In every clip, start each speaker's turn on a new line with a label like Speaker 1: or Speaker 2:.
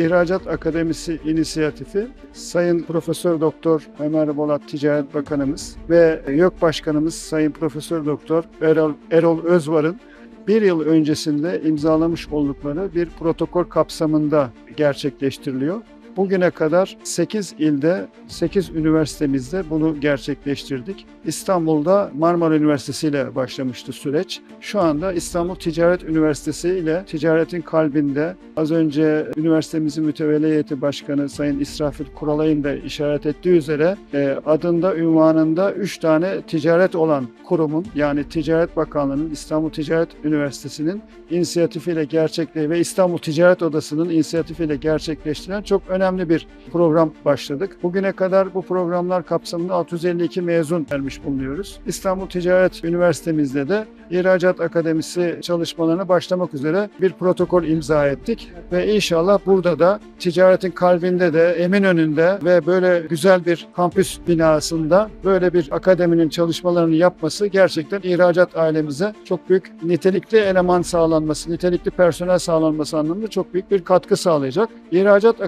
Speaker 1: İhracat Akademisi inisiyatifi Sayın Profesör Doktor Ömer Bolat Ticaret Bakanımız ve YÖK Başkanımız Sayın Profesör Doktor Erol, Erol Özvar'ın bir yıl öncesinde imzalamış oldukları bir protokol kapsamında gerçekleştiriliyor. Bugüne kadar 8 ilde, 8 üniversitemizde bunu gerçekleştirdik. İstanbul'da Marmara Üniversitesi ile başlamıştı süreç. Şu anda İstanbul Ticaret Üniversitesi ile ticaretin kalbinde az önce üniversitemizin mütevelli heyeti başkanı Sayın İsrafil Kuralay'ın da işaret ettiği üzere e, adında, ünvanında 3 tane ticaret olan kurumun yani Ticaret Bakanlığı'nın İstanbul Ticaret Üniversitesi'nin inisiyatifiyle gerçekleşti ve İstanbul Ticaret Odası'nın inisiyatifiyle gerçekleştirilen çok önemli bir program başladık. Bugüne kadar bu programlar kapsamında 652 mezun vermiş bulunuyoruz. İstanbul Ticaret Üniversitemizde de İhracat Akademisi çalışmalarına başlamak üzere bir protokol imza ettik ve inşallah burada da ticaretin kalbinde de Eminönü'nde ve böyle güzel bir kampüs binasında böyle bir akademinin çalışmalarını yapması gerçekten ihracat ailemize çok büyük nitelikli eleman sağlanması, nitelikli personel sağlanması anlamında çok büyük bir katkı sağlayacak. İhracat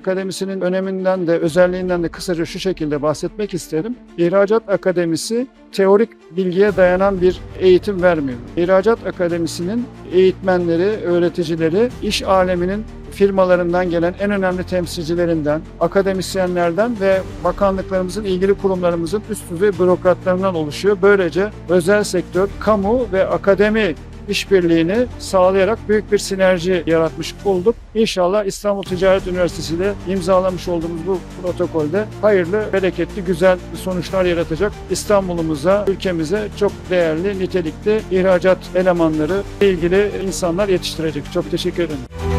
Speaker 1: Akademisi'nin öneminden de özelliğinden de kısaca şu şekilde bahsetmek isterim. İhracat Akademisi teorik bilgiye dayanan bir eğitim vermiyor. İhracat Akademisi'nin eğitmenleri, öğreticileri iş aleminin firmalarından gelen en önemli temsilcilerinden, akademisyenlerden ve bakanlıklarımızın, ilgili kurumlarımızın üst düzey bürokratlarından oluşuyor. Böylece özel sektör, kamu ve akademi işbirliğini sağlayarak büyük bir sinerji yaratmış olduk. İnşallah İstanbul Ticaret Üniversitesi ile imzalamış olduğumuz bu protokolde hayırlı, bereketli, güzel sonuçlar yaratacak. İstanbul'umuza, ülkemize çok değerli, nitelikli ihracat elemanları, ilgili insanlar yetiştirecek. Çok teşekkür ederim.